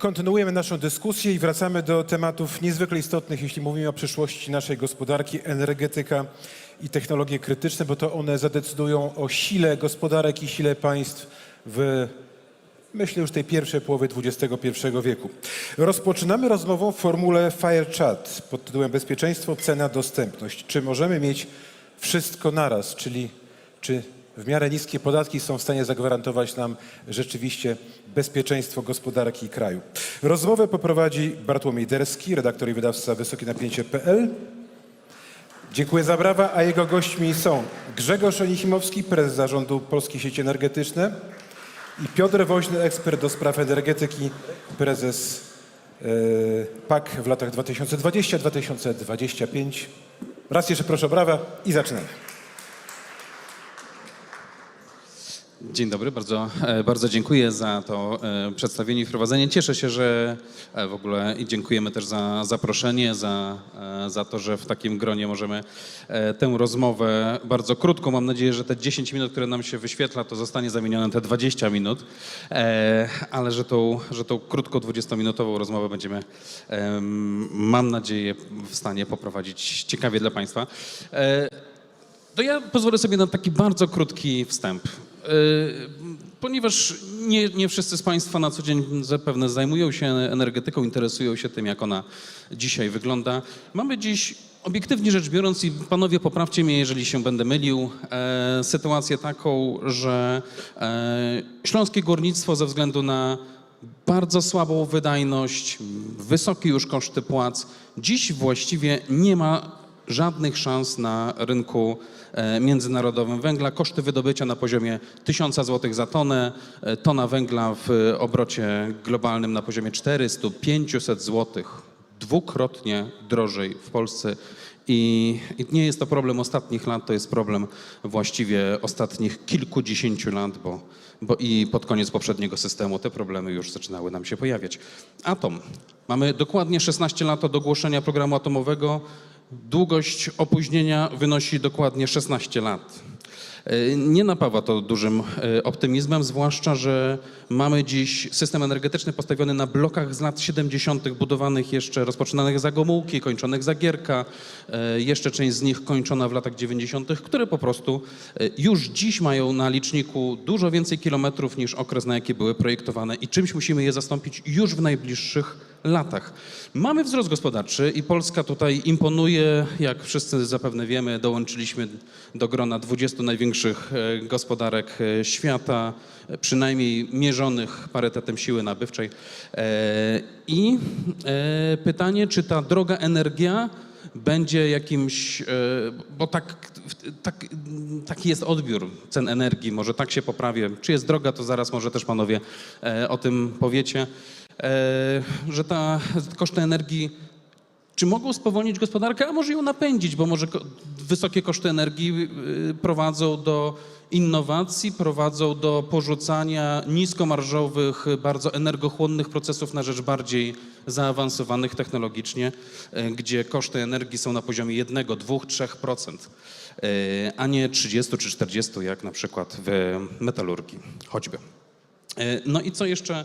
kontynuujemy naszą dyskusję i wracamy do tematów niezwykle istotnych, jeśli mówimy o przyszłości naszej gospodarki, energetyka i technologie krytyczne, bo to one zadecydują o sile gospodarek i sile państw w myślę już tej pierwszej połowy XXI wieku. Rozpoczynamy rozmową w formule Fire Chat pod tytułem Bezpieczeństwo, cena, dostępność. Czy możemy mieć wszystko naraz, czyli czy w miarę niskie podatki są w stanie zagwarantować nam rzeczywiście bezpieczeństwo gospodarki i kraju. Rozmowę poprowadzi Bartłomiej Derski, redaktor i wydawca Wysokie Napięcie.pl. Dziękuję za brawa, a jego gośćmi są Grzegorz Onichimowski, prezes zarządu Polskiej Sieci Energetyczne i Piotr Woźny, ekspert do spraw energetyki, prezes e, PAK w latach 2020-2025. Raz jeszcze proszę o brawa i zaczynamy. Dzień dobry, bardzo, e, bardzo dziękuję za to e, przedstawienie i wprowadzenie. Cieszę się, że e, w ogóle i dziękujemy też za zaproszenie, za, za to, że w takim gronie możemy tę rozmowę bardzo krótką, mam nadzieję, że te 10 minut, które nam się wyświetla, to zostanie zamienione te 20 minut, ale że tą, że tą krótko 20-minutową rozmowę będziemy, em, mam nadzieję, w stanie poprowadzić ciekawie dla Państwa. To ja pozwolę sobie na taki bardzo krótki wstęp. Yy, Ponieważ nie, nie wszyscy z Państwa na co dzień zapewne zajmują się energetyką, interesują się tym, jak ona dzisiaj wygląda. Mamy dziś, obiektywnie rzecz biorąc, i panowie poprawcie mnie, jeżeli się będę mylił, e, sytuację taką, że e, śląskie górnictwo ze względu na bardzo słabą wydajność, wysokie już koszty płac, dziś właściwie nie ma żadnych szans na rynku e, międzynarodowym węgla. Koszty wydobycia na poziomie 1000 zł za tonę, e, tona węgla w obrocie globalnym na poziomie 400-500 zł. Dwukrotnie drożej w Polsce. I, nie jest to problem ostatnich lat, to jest problem właściwie ostatnich kilkudziesięciu lat, bo, bo i pod koniec poprzedniego systemu te problemy już zaczynały nam się pojawiać. Atom. Mamy dokładnie 16 lat od ogłoszenia programu atomowego. Długość opóźnienia wynosi dokładnie 16 lat. E, Nie napawa to dużym e, optymizmem, zwłaszcza, że mamy dziś system energetyczny postawiony na blokach z lat 70., budowanych jeszcze, rozpoczynanych za Gomułki, kończonych za Gierka, e, jeszcze część z nich kończona w latach 90., które po prostu już dziś mają na liczniku dużo więcej kilometrów niż okres, na jaki były projektowane i czymś musimy je zastąpić już w najbliższych latach. Mamy wzrost gospodarczy i Polska tutaj imponuje. Jak wszyscy zapewne wiemy, dołączyliśmy do grona 20 największych e, gospodarek e, świata, e, przynajmniej mierzonych parytetem siły nabywczej. I pytanie, czy ta droga energia będzie jakimś, bo tak, tak, taki jest odbiór cen energii, może tak się poprawię. Czy jest droga, to zaraz może też panowie o tym powiecie, że ta koszty energii czy mogą spowolnić gospodarkę, a może ją napędzić, bo może wysokie koszty energii y, prowadzą do innowacji, prowadzą do porzucania niskomarżowych, bardzo energochłonnych procesów na rzecz bardziej zaawansowanych technologicznie, y, gdzie koszty energii są na poziomie 1, 2, 3%, y, a nie 30 czy 40 jak na przykład w metalurgii choćby. E, No i co jeszcze e,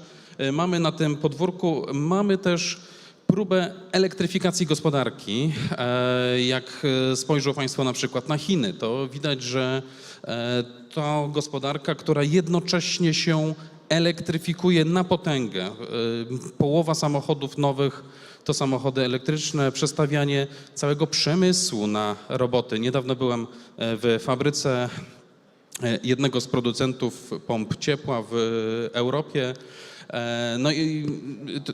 mamy na tym podwórku? Mamy też próbę elektryfikacji gospodarki. E, Jak e, spojrzą Państwo na przykład na Chiny, to widać, że e, to gospodarka, która jednocześnie się elektryfikuje na potęgę. E, Połowa samochodów nowych to samochody elektryczne, przestawianie całego przemysłu na roboty. Niedawno byłem e, w fabryce e, jednego z producentów pomp ciepła w Europie. E, No i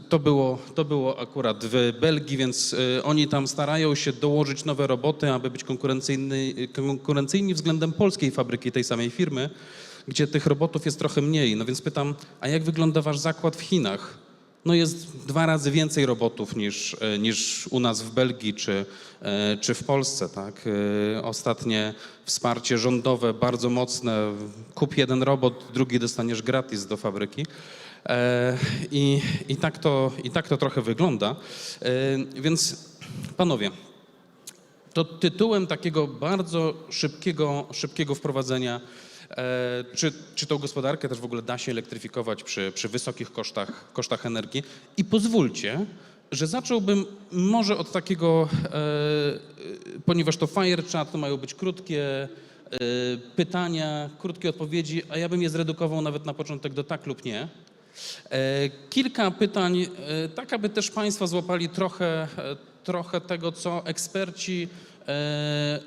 to było, to było akurat w Belgii, więc e, oni tam starają się dołożyć nowe roboty, aby być konkurencyjni względem polskiej fabryki tej samej firmy, gdzie tych robotów jest trochę mniej. No więc pytam, a jak wygląda wasz zakład w Chinach? No jest dwa razy więcej robotów niż, e, niż u nas w Belgii czy, e, czy w Polsce. Tak? E, Ostatnie wsparcie rządowe bardzo mocne. Kup jeden robot, drugi dostaniesz gratis do fabryki. I, i, tak, to, I tak to trochę wygląda. Więc panowie, to tytułem takiego bardzo szybkiego, szybkiego wprowadzenia Czy, czy tą gospodarkę też w ogóle da się elektryfikować przy, przy wysokich kosztach, kosztach energii? I pozwólcie, że zacząłbym może od takiego, e, e, ponieważ to fire chat, to mają być krótkie e, pytania, krótkie odpowiedzi, a ja bym je zredukował nawet na początek do tak lub nie. E, Kilka pytań, e, tak aby też Państwo złapali trochę, e, trochę tego, co eksperci e,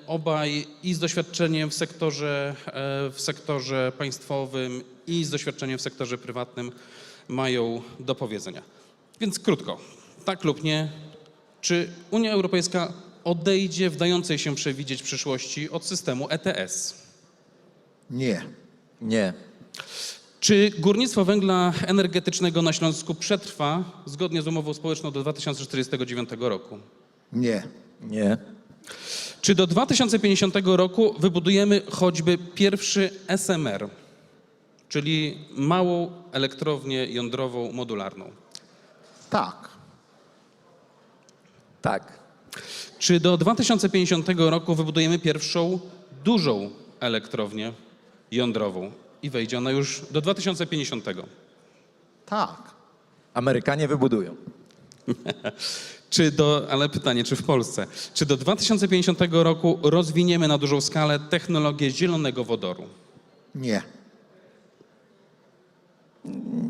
obaj i z doświadczeniem w sektorze, e, w sektorze państwowym i z doświadczeniem w sektorze prywatnym mają do powiedzenia. Więc krótko, tak lub nie, czy Unia Europejska odejdzie w dającej się przewidzieć przyszłości od systemu ETS? Nie. Nie. Czy górnictwo węgla energetycznego na Śląsku przetrwa zgodnie z umową społeczną do 2049 roku? Nie. Nie. Czy do 2050 roku wybudujemy choćby pierwszy SMR, czyli małą elektrownię jądrową modularną? Tak. Tak. Czy do 2050 roku wybudujemy pierwszą dużą elektrownię jądrową i wejdzie ona już do 2050? Tak. Amerykanie wybudują. Czy do, ale pytanie, czy w Polsce? Czy do 2050 roku rozwiniemy na dużą skalę technologię zielonego wodoru? Nie.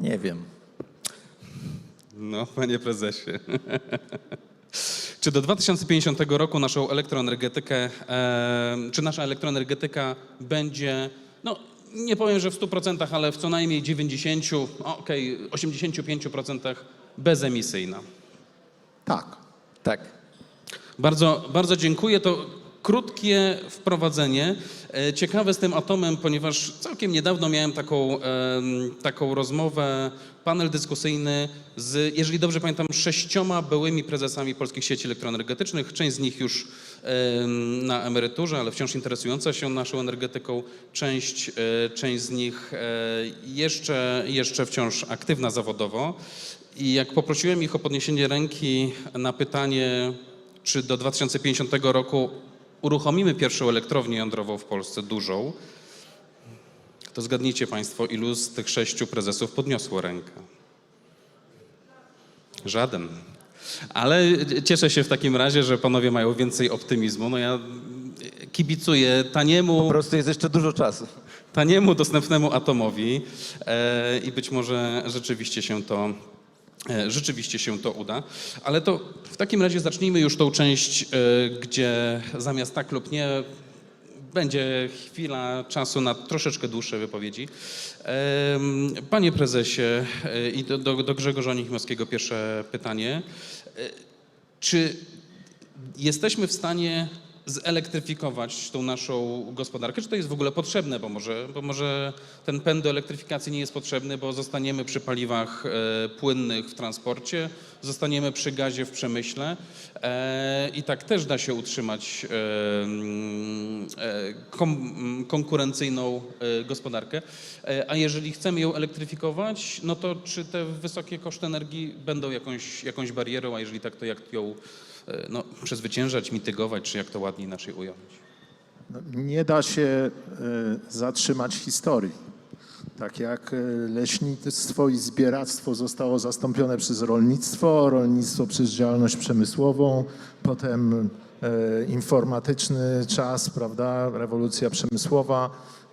Nie wiem. No, panie prezesie. czy do 2050 roku naszą elektroenergetykę, e, czy nasza elektroenergetyka będzie, no nie powiem, że w 100%, ale w co najmniej 90, okej, 85% bezemisyjna? Tak. Tak. Bardzo, bardzo dziękuję. To krótkie wprowadzenie. E, Ciekawe z tym atomem, ponieważ całkiem niedawno miałem taką, taką rozmowę, panel dyskusyjny z, jeżeli dobrze pamiętam, sześcioma byłymi prezesami polskich sieci elektroenergetycznych. Część z nich już na emeryturze, ale wciąż interesująca się naszą energetyką. Część, e, część z nich e, jeszcze, jeszcze wciąż aktywna zawodowo. I jak poprosiłem ich o podniesienie ręki na pytanie, czy do 2050 roku uruchomimy pierwszą elektrownię jądrową w Polsce, dużą, to zgadnijcie Państwo, ilu z tych sześciu prezesów podniosło rękę? Żaden. Ale cieszę się w takim razie, że panowie mają więcej optymizmu. No ja kibicuję taniemu Po prostu jest jeszcze dużo czasu. taniemu, dostępnemu atomowi e, i być może rzeczywiście się to e, rzeczywiście się to uda. Ale to w takim razie zacznijmy już tą część, e, gdzie zamiast tak lub nie będzie chwila czasu na troszeczkę dłuższe wypowiedzi. Panie prezesie e, i do, do, do Grzegorza Nichmowskiego pierwsze pytanie. E, Czy jesteśmy w stanie zelektryfikować tą naszą gospodarkę? Czy to jest w ogóle potrzebne? Bo może, bo może ten pęd do elektryfikacji nie jest potrzebny, bo zostaniemy przy paliwach e, płynnych w transporcie, zostaniemy przy gazie w przemyśle e, i tak też da się utrzymać e, e, kom, konkurencyjną e, gospodarkę. E, a jeżeli chcemy ją elektryfikować, no to czy te wysokie koszty energii będą jakąś, jakąś barierą, a jeżeli tak, to jak ją no, przezwyciężać, mitygować, czy jak to ładnie inaczej ująć? No, Nie da się e, zatrzymać historii. Tak jak e, leśnictwo i zbieractwo zostało zastąpione przez rolnictwo, rolnictwo przez działalność przemysłową, potem e, informatyczny czas, prawda, rewolucja przemysłowa,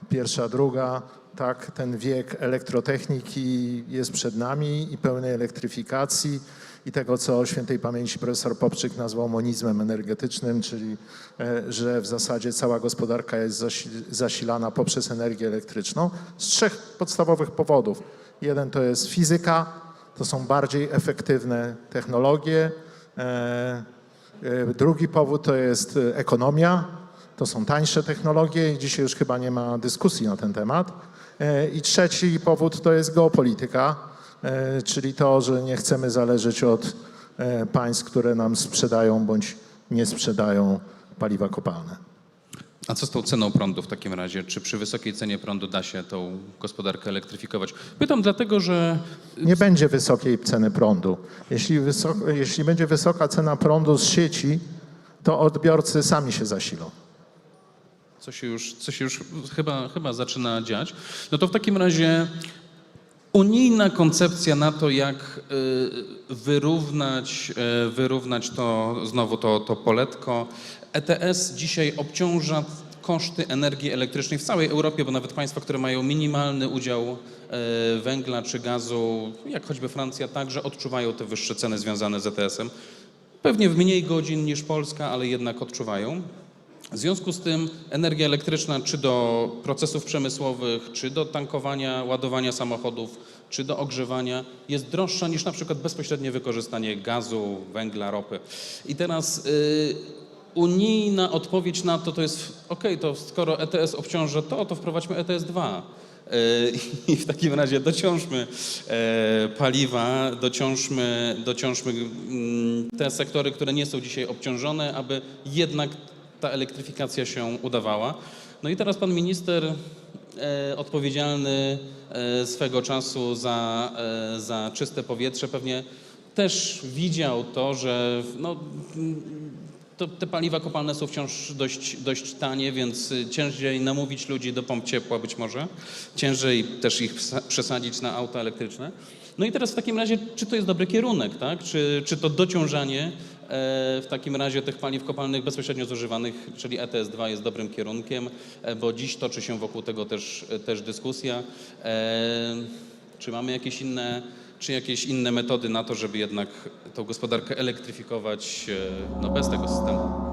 pierwsza, druga. Tak, ten wiek elektrotechniki jest przed nami i pełnej elektryfikacji i tego, co świętej pamięci profesor Popczyk nazwał monizmem energetycznym, czyli e, że w zasadzie cała gospodarka jest zasi- zasilana poprzez energię elektryczną z trzech podstawowych powodów. Jeden to jest fizyka, to są bardziej efektywne technologie. E, e, Drugi powód to jest ekonomia, to są tańsze technologie i dzisiaj już chyba nie ma dyskusji na ten temat. E, I trzeci powód to jest geopolityka, e, czyli to, że nie chcemy zależeć od e, państw, które nam sprzedają bądź nie sprzedają paliwa kopalne. A co z tą ceną prądu w takim razie? Czy przy wysokiej cenie prądu da się tą gospodarkę elektryfikować? Pytam dlatego, że Nie będzie wysokiej ceny prądu. Jeśli, wysoko, jeśli będzie wysoka cena prądu z sieci, to odbiorcy sami się zasilą. Co się już, co się już chyba, chyba zaczyna dziać, no to w takim razie unijna koncepcja na to, jak y, wyrównać, y, wyrównać to, znowu to, to poletko. ETS dzisiaj obciąża koszty energii elektrycznej w całej Europie, bo nawet państwa, które mają minimalny udział y, węgla czy gazu, jak choćby Francja, także odczuwają te wyższe ceny związane z ETS-em. Pewnie w mniej godzin niż Polska, ale jednak odczuwają. W związku z tym energia elektryczna, czy do procesów przemysłowych, czy do tankowania, ładowania samochodów, czy do ogrzewania, jest droższa niż na przykład bezpośrednie wykorzystanie gazu, węgla, ropy. I teraz y, unijna odpowiedź na to to jest, ok, to skoro ETS obciąża to, to wprowadźmy ETS 2. Y, I w takim razie dociążmy e, paliwa, dociążmy, dociążmy mm, te sektory, które nie są dzisiaj obciążone, aby jednak ta elektryfikacja się udawała. No i teraz pan minister e, odpowiedzialny e, swego czasu za, e, za czyste powietrze pewnie też widział to, że no, to, te paliwa kopalne są wciąż dość, dość tanie, więc ciężej namówić ludzi do pomp ciepła być może, ciężej też ich przesadzić na auta elektryczne. No i teraz w takim razie, czy to jest dobry kierunek, tak? Czy, czy to dociążanie w takim razie tych paliw kopalnych bezpośrednio zużywanych, czyli ETS-2 jest dobrym kierunkiem, e, bo dziś toczy się wokół tego też, też dyskusja. E, Czy mamy jakieś inne, czy jakieś inne metody na to, żeby jednak tą gospodarkę elektryfikować e, no, bez tego systemu?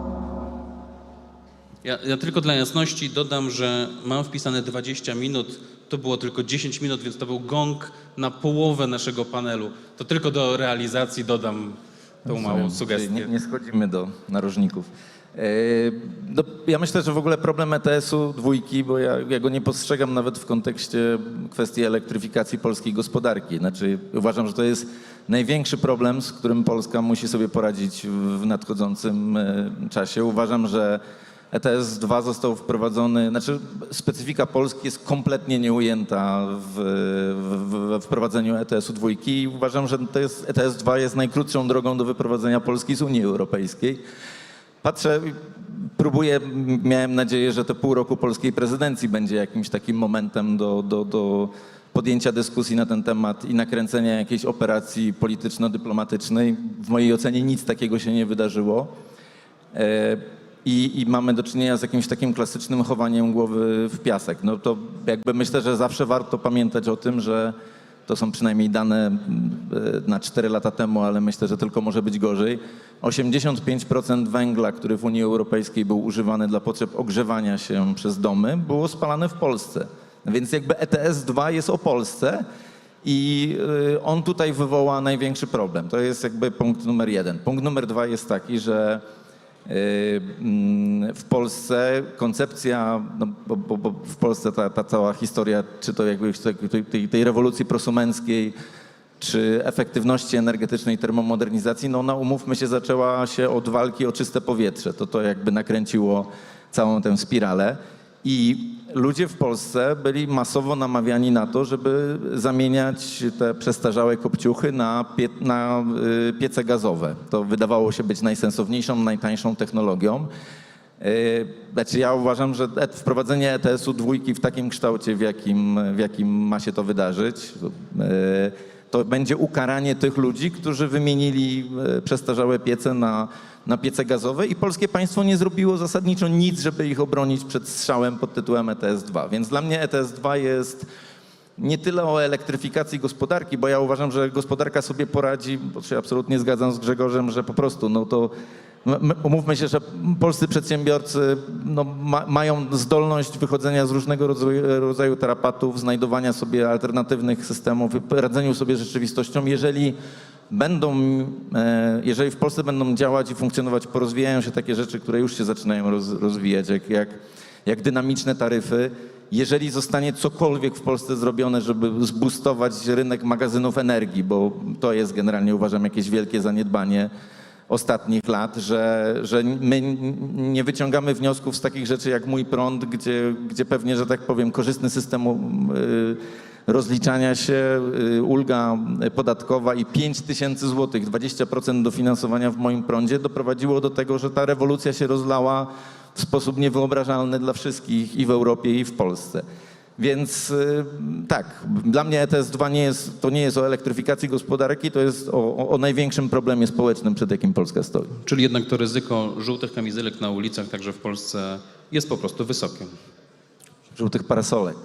Ja, ja tylko dla jasności dodam, że mam wpisane 20 minut. To było tylko 10 minut, więc to był gong na połowę naszego panelu. To tylko do realizacji dodam tą małą sugestię. Czyli Nie, nie schodzimy do narożników. E, No, ja myślę, że w ogóle problem ETS-u dwójki, bo ja, ja go nie postrzegam nawet w kontekście kwestii elektryfikacji polskiej gospodarki. Znaczy, uważam, że to jest największy problem, z którym Polska musi sobie poradzić w w nadchodzącym e, czasie. Uważam, że ETS 2 został wprowadzony, znaczy specyfika Polski jest kompletnie nieujęta w, w, w wprowadzeniu ETS-u dwójki i uważam, że to jest, ETS 2 jest najkrótszą drogą do wyprowadzenia Polski z Unii Europejskiej. Patrzę, próbuję, miałem nadzieję, że to pół roku polskiej prezydencji będzie jakimś takim momentem do, do, do podjęcia dyskusji na ten temat i nakręcenia jakiejś operacji polityczno-dyplomatycznej. W mojej ocenie nic takiego się nie wydarzyło. E, I, I mamy do czynienia z jakimś takim klasycznym chowaniem głowy w piasek. No to jakby myślę, że zawsze warto pamiętać o tym, że to są przynajmniej dane mm, e, na 4 lata temu, ale myślę, że tylko może być gorzej. 85% węgla, który w Unii Europejskiej był używany dla potrzeb ogrzewania się przez domy, było spalane w Polsce. Więc jakby ETS 2 jest o Polsce i y, on tutaj wywoła największy problem. To jest jakby punkt numer jeden. Punkt numer dwa jest taki, że w Polsce koncepcja, no bo, bo, bo w Polsce ta, ta cała historia, czy to jakby tej, tej, tej rewolucji prosumenckiej, czy efektywności energetycznej termomodernizacji, no ona umówmy się zaczęła się od walki o czyste powietrze. To to jakby nakręciło całą tę spiralę. I ludzie w Polsce byli masowo namawiani na to, żeby zamieniać te przestarzałe kopciuchy na, pie, na y, piece gazowe. To wydawało się być najsensowniejszą, najtańszą technologią. Y, Znaczy ja uważam, że et- wprowadzenie ETS-u dwójki w takim kształcie, w jakim, w jakim ma się to wydarzyć, y, to będzie ukaranie tych ludzi, którzy wymienili y, przestarzałe piece na, na piece gazowe i polskie państwo nie zrobiło zasadniczo nic, żeby ich obronić przed strzałem pod tytułem ETS-2. Więc dla mnie ETS-2 jest nie tyle o elektryfikacji gospodarki, bo ja uważam, że gospodarka sobie poradzi, bo się absolutnie zgadzam z Grzegorzem, że po prostu no to umówmy się, że polscy przedsiębiorcy no, ma, mają zdolność wychodzenia z różnego rodzaju, rodzaju tarapatów, znajdowania sobie alternatywnych systemów, radzeniu sobie z rzeczywistością, jeżeli będą, e, jeżeli w Polsce będą działać i funkcjonować, porozwijają się takie rzeczy, które już się zaczynają roz, rozwijać, jak, jak, jak dynamiczne taryfy, jeżeli zostanie cokolwiek w Polsce zrobione, żeby zbustować rynek magazynów energii, bo to jest generalnie uważam jakieś wielkie zaniedbanie ostatnich lat, że, że my nie wyciągamy wniosków z takich rzeczy jak mój prąd, gdzie, gdzie pewnie, że tak powiem, korzystny system y, rozliczania się, y, ulga podatkowa i 5 tysięcy złotych, 20% dofinansowania w moim prądzie doprowadziło do tego, że ta rewolucja się rozlała w sposób niewyobrażalny dla wszystkich i w Europie, i w Polsce. Więc y, tak, dla mnie ETS-2 nie jest, to nie jest o elektryfikacji gospodarki, to jest o, o, największym problemie społecznym, przed jakim Polska stoi. Czyli jednak to ryzyko żółtych kamizelek na ulicach, także w Polsce, jest po prostu wysokie. Żółtych parasolek.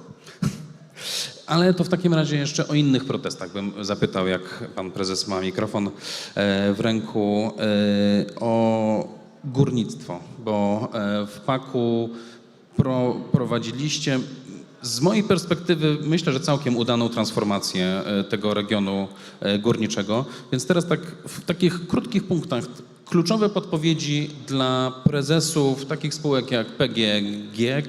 Ale to w takim razie jeszcze o innych protestach bym zapytał, jak pan prezes ma mikrofon e, w ręku, e, o górnictwo, bo e, w Paku pro, prowadziliście z mojej perspektywy myślę, że całkiem udaną transformację e, tego regionu e, górniczego. Więc teraz tak w takich krótkich punktach kluczowe podpowiedzi dla prezesów takich spółek jak PGG,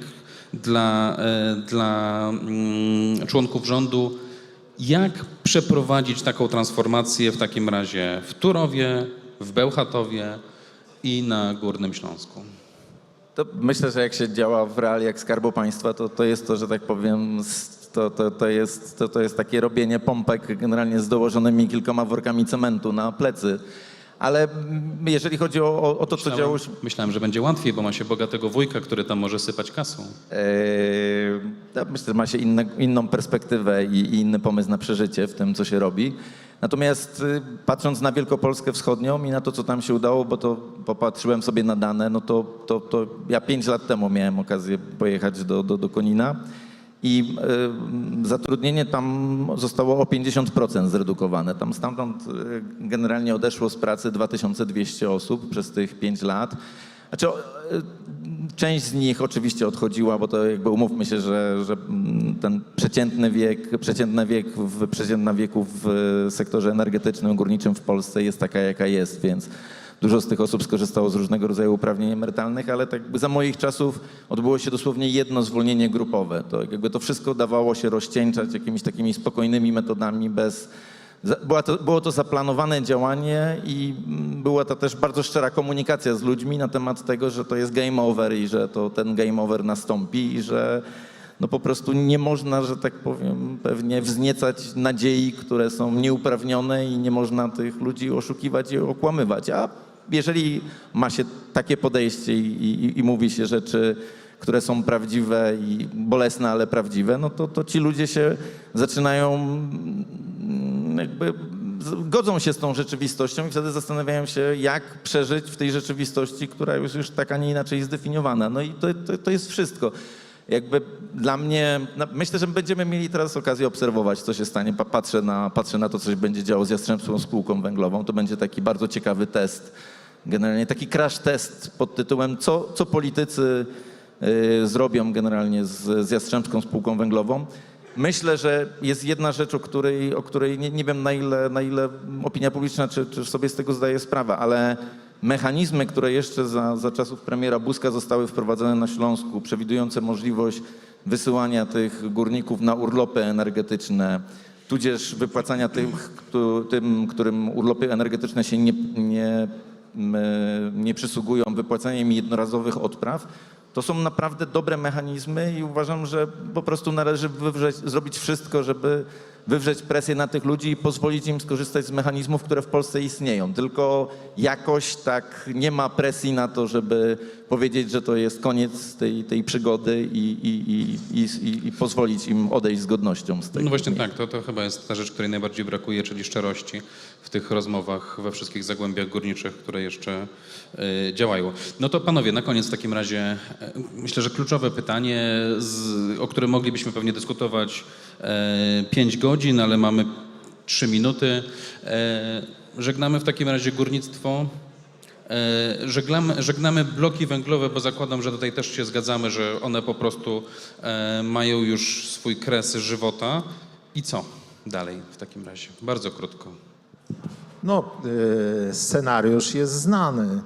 dla, e, dla mm, członków rządu, jak przeprowadzić taką transformację w takim razie w Turowie, w Bełchatowie i na Górnym Śląsku. To myślę, że jak się działa w realiach Skarbu Państwa, to, to jest to, że tak powiem, to, to, to, jest, to, to jest takie robienie pompek generalnie z dołożonymi kilkoma workami cementu na plecy. Ale jeżeli chodzi o, o, o to, co działo. Myślałem, że będzie łatwiej, bo ma się bogatego wujka, który tam może sypać kasą. Eee, myślę, że ma się inne, inną perspektywę i, i inny pomysł na przeżycie w tym, co się robi. Natomiast y, patrząc na Wielkopolskę Wschodnią i na to, co tam się udało, bo to popatrzyłem sobie na dane, no to, to, to ja pięć lat temu miałem okazję pojechać do, do, do Konina i y, zatrudnienie tam zostało o 50% zredukowane. Tam stamtąd y, generalnie odeszło z pracy 2200 osób przez tych pięć lat. Znaczy, y, część z nich oczywiście odchodziła, bo to jakby umówmy się, że, że mm, ten przeciętny wiek, przeciętny wiek w, przeciętna wieku w sektorze energetycznym, górniczym w Polsce jest taka, jaka jest, więc dużo z tych osób skorzystało z różnego rodzaju uprawnień emerytalnych, ale tak za moich czasów odbyło się dosłownie jedno zwolnienie grupowe. To jakby to wszystko dawało się rozcieńczać jakimiś takimi spokojnymi metodami bez Była to, było to zaplanowane działanie i była to też bardzo szczera komunikacja z ludźmi na temat tego, że to jest game over i że to ten game over nastąpi i że no po prostu nie można, że tak powiem, pewnie wzniecać nadziei, które są nieuprawnione i nie można tych ludzi oszukiwać i okłamywać. A jeżeli ma się takie podejście i, i, i mówi się rzeczy, które są prawdziwe i bolesne, ale prawdziwe, no to, to ci ludzie się zaczynają jakby godzą się z tą rzeczywistością i wtedy zastanawiają się, jak przeżyć w tej rzeczywistości, która jest już tak, a nie inaczej zdefiniowana. No i to, to, to jest wszystko. Jakby dla mnie, na- myślę, że będziemy mieli teraz okazję obserwować, co się stanie. Pa- Patrzę na, patrzę na to, co się będzie działo z Jastrzębską Spółką Węglową. To będzie taki bardzo ciekawy test, generalnie taki crash test pod tytułem, co, co politycy y, zrobią generalnie z, z Jastrzębską Spółką Węglową. Myślę, że jest jedna rzecz, o której, o której nie, nie wiem na ile, na ile opinia publiczna czy, czy sobie z tego zdaje sprawę, ale mechanizmy, które jeszcze za, za czasów premiera Buzka zostały wprowadzone na Śląsku, przewidujące możliwość wysyłania tych górników na urlopy energetyczne, tudzież wypłacania tych, któ- tym, którym urlopy energetyczne się nie, nie, m, nie przysługują, wypłacania im jednorazowych odpraw, to są naprawdę dobre mechanizmy i uważam, że po prostu należy wywrzeć, zrobić wszystko, żeby wywrzeć presję na tych ludzi i pozwolić im skorzystać z mechanizmów, które w Polsce istnieją. Tylko jakoś tak nie ma presji na to, żeby powiedzieć, że to jest koniec tej, tej przygody i, i, i, i, pozwolić im odejść z godnością z tego. No właśnie tak, to, to chyba jest ta rzecz, której najbardziej brakuje, czyli szczerości w tych rozmowach we wszystkich zagłębiach górniczych, które jeszcze y, działają. No to panowie, na koniec w takim razie e, myślę, że kluczowe pytanie, o którym moglibyśmy pewnie dyskutować 5 godzin, ale mamy 3 minuty. E, żegnamy w takim razie górnictwo. E, Żeglamy, żegnamy bloki węglowe, bo zakładam, że tutaj też się zgadzamy, że one po prostu e, mają już swój kres żywota. I co dalej w takim razie? Bardzo krótko. No, e, scenariusz jest znany.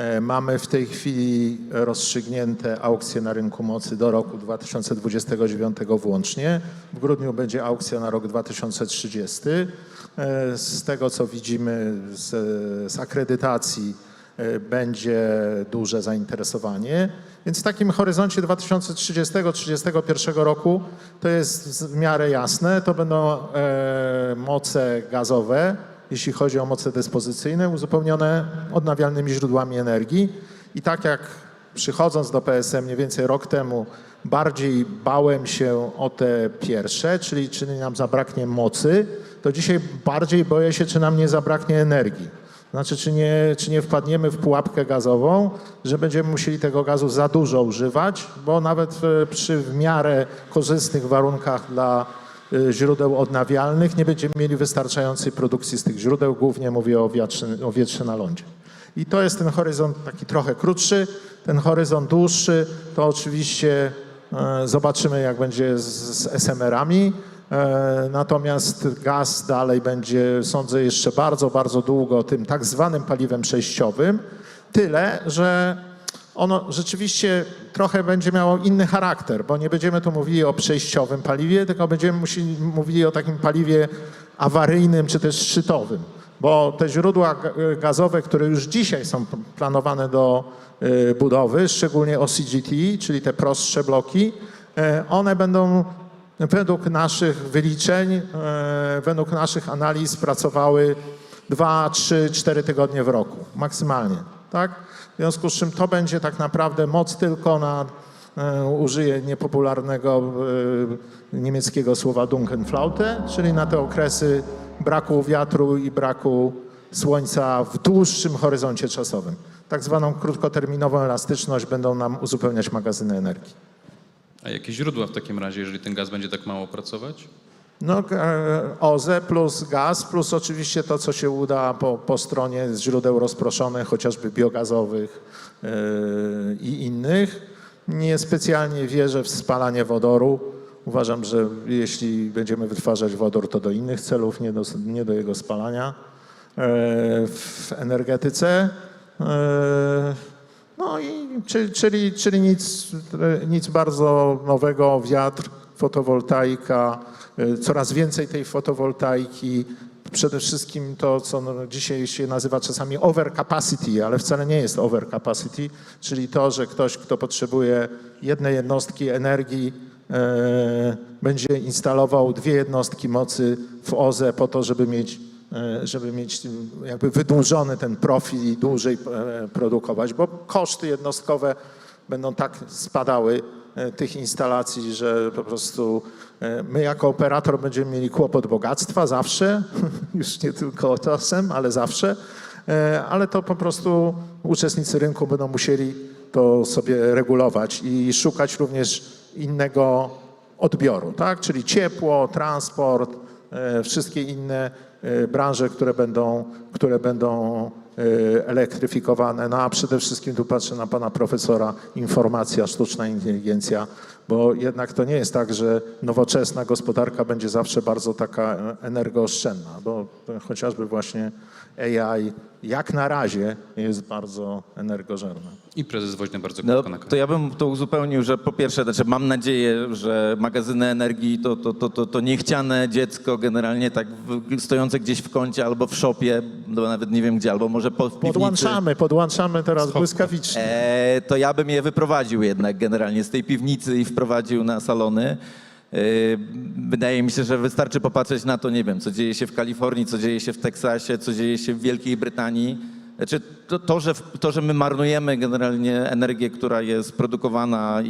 E, Mamy w tej chwili rozstrzygnięte aukcje na rynku mocy do roku 2029 włącznie. W grudniu będzie aukcja na rok 2030. E, Z tego co widzimy z, z akredytacji e, będzie duże zainteresowanie. Więc w takim horyzoncie 2030-2031 roku to jest w miarę jasne. To będą e, moce gazowe, jeśli chodzi o moce dyspozycyjne, uzupełnione odnawialnymi źródłami energii. I tak jak przychodząc do PSM mniej więcej rok temu, bardziej bałem się o te pierwsze, czyli czy nam zabraknie mocy, to dzisiaj bardziej boję się, czy nam nie zabraknie energii. Znaczy, czy nie, czy nie wpadniemy w pułapkę gazową, że będziemy musieli tego gazu za dużo używać, bo nawet e, przy w miarę korzystnych warunkach dla źródeł odnawialnych nie będziemy mieli wystarczającej produkcji z tych źródeł. Głównie mówię o wietrze, o wietrze na lądzie. I to jest ten horyzont taki trochę krótszy. Ten horyzont dłuższy to oczywiście e, zobaczymy, jak będzie z, z SMR-ami. E, Natomiast gaz dalej będzie, sądzę, jeszcze bardzo, bardzo długo tym tak zwanym paliwem przejściowym. Tyle, że ono rzeczywiście trochę będzie miało inny charakter, bo nie będziemy tu mówili o przejściowym paliwie, tylko będziemy musieli, mówili o takim paliwie awaryjnym czy też szczytowym. Bo te źródła ga- gazowe, które już dzisiaj są planowane do y, budowy, szczególnie OCGT, czyli te prostsze bloki, e, one będą według naszych wyliczeń, e, według naszych analiz pracowały 2, 3, 4 tygodnie w roku, maksymalnie. Tak? W związku z czym to będzie tak naprawdę moc tylko na, e, użyję niepopularnego e, niemieckiego słowa Dunkelflaute, czyli na te okresy braku wiatru i braku słońca w dłuższym horyzoncie czasowym. Tak zwaną krótkoterminową elastyczność będą nam uzupełniać magazyny energii. A jakie źródła w takim razie, jeżeli ten gaz będzie tak mało pracować? No, e, OZE plus gaz, plus oczywiście to, co się uda po, po stronie źródeł rozproszonych, chociażby biogazowych e, i innych. Niespecjalnie wierzę w spalanie wodoru. Uważam, że jeśli będziemy wytwarzać wodór, to do innych celów, nie do, nie do jego spalania e, w energetyce. E, no i czyli, czyli nic, nic bardzo nowego, wiatr, fotowoltaika, y, coraz więcej tej fotowoltaiki, przede wszystkim to, co no dzisiaj się nazywa czasami overcapacity, ale wcale nie jest overcapacity, czyli to, że ktoś, kto potrzebuje jednej jednostki energii, e, będzie instalował dwie jednostki mocy w OZE po to, żeby mieć e, żeby mieć jakby wydłużony ten profil i dłużej e, produkować, bo koszty jednostkowe będą tak spadały tych instalacji, że po prostu e, my jako operator będziemy mieli kłopot bogactwa zawsze, już nie tylko czasem, ale zawsze, E, ale to po prostu uczestnicy rynku będą musieli to sobie regulować i szukać również innego odbioru, tak? czyli ciepło, transport, e, wszystkie inne e, branże, które będą, które będą e, elektryfikowane. No a przede wszystkim tu patrzę na pana profesora, informacja, sztuczna inteligencja, bo jednak to nie jest tak, że nowoczesna gospodarka będzie zawsze bardzo taka e, energooszczędna, bo e, chociażby właśnie AI jak na razie jest bardzo energożerna. I prezes Woźny bardzo No, krótko na to ja bym to uzupełnił, że po pierwsze, znaczy mam nadzieję, że magazyny energii to, to, to, to, to niechciane dziecko generalnie tak w, stojące gdzieś w kącie albo w szopie, no nawet nie wiem gdzie, albo może po, w piwnicy. Podłączamy, podłączamy teraz błyskawicznie. E, to ja bym je wyprowadził jednak generalnie z tej piwnicy i wprowadził na salony. E, Wydaje mi się, że wystarczy popatrzeć na to, nie wiem, co dzieje się w Kalifornii, co dzieje się w Teksasie, co dzieje się w Wielkiej Brytanii. Znaczy, to, to, że, to, że my marnujemy generalnie energię, która jest produkowana i,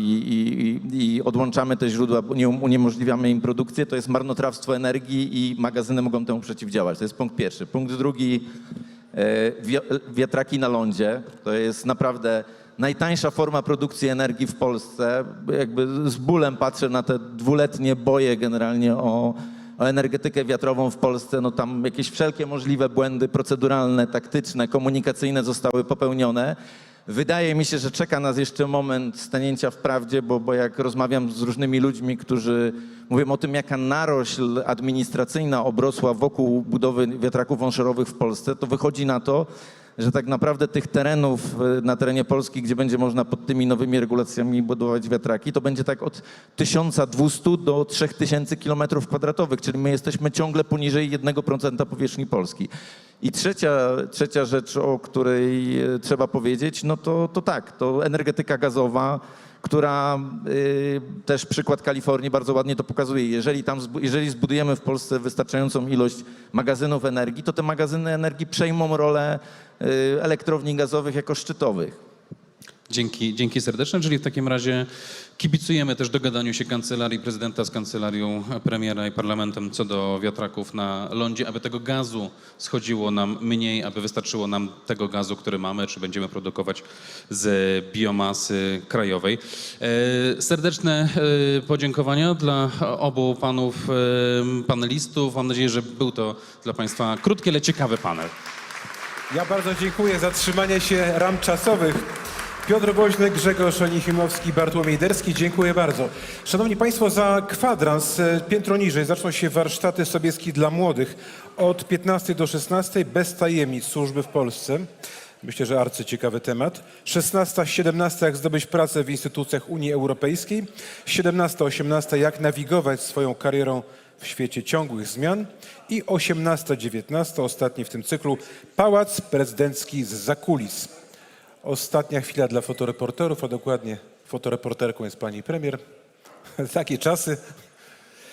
i, i- odłączamy te źródła, nie, uniemożliwiamy im produkcję, to jest marnotrawstwo energii i magazyny mogą temu przeciwdziałać. To jest punkt pierwszy. Punkt drugi, wi- Wiatraki na lądzie to jest naprawdę najtańsza forma produkcji energii w Polsce. Jakby z bólem patrzę na te dwuletnie boje generalnie o, o energetykę wiatrową w Polsce. No tam jakieś wszelkie możliwe błędy proceduralne, taktyczne, komunikacyjne zostały popełnione. Wydaje mi się, że czeka nas jeszcze moment stanięcia w prawdzie, bo, bo jak rozmawiam z różnymi ludźmi, którzy mówią o tym, jaka narośl administracyjna obrosła wokół budowy wiatraków onshorowych w Polsce, to wychodzi na to, że tak naprawdę tych terenów e, na terenie Polski, gdzie będzie można pod tymi nowymi regulacjami budować wiatraki, to będzie tak od 1200 do 3000 kilometrów kwadratowych, czyli my jesteśmy ciągle poniżej 1% powierzchni Polski. I trzecia, trzecia rzecz, o której e, trzeba powiedzieć, no to, to tak, to energetyka gazowa, która y, też przykład Kalifornii bardzo ładnie to pokazuje. Jeżeli, tam, jeżeli zbudujemy w Polsce wystarczającą ilość magazynów energii, to te magazyny energii przejmą rolę y, elektrowni gazowych jako szczytowych. Dzięki, dzięki serdeczne, czyli w takim razie kibicujemy też dogadaniu się kancelarii prezydenta z kancelarią premiera i parlamentem co do wiatraków na lądzie, aby tego gazu schodziło nam mniej, aby wystarczyło nam tego gazu, który mamy, czy będziemy produkować z biomasy krajowej. E, Serdeczne e, podziękowania dla obu panów e, panelistów. Mam nadzieję, że był to dla Państwa krótki, ale ciekawy panel. Ja bardzo dziękuję za trzymanie się ram czasowych. Piotr Woźny, Grzegorz Onichimowski, Bartłomiej Derski. Dziękuję bardzo. Szanowni Państwo, za kwadrans e, piętro niżej zaczną się warsztaty Sobieski dla młodych od 15 do 16 bez tajemnic służby w Polsce. Myślę, że arcyciekawy temat. 16-17 jak zdobyć pracę w instytucjach Unii Europejskiej. 17-18 jak nawigować swoją karierą w świecie ciągłych zmian. I 18-19 ostatni w tym cyklu Pałac Prezydencki z zakulis. Ostatnia chwila dla fotoreporterów, a dokładnie fotoreporterką jest pani premier. Takie czasy.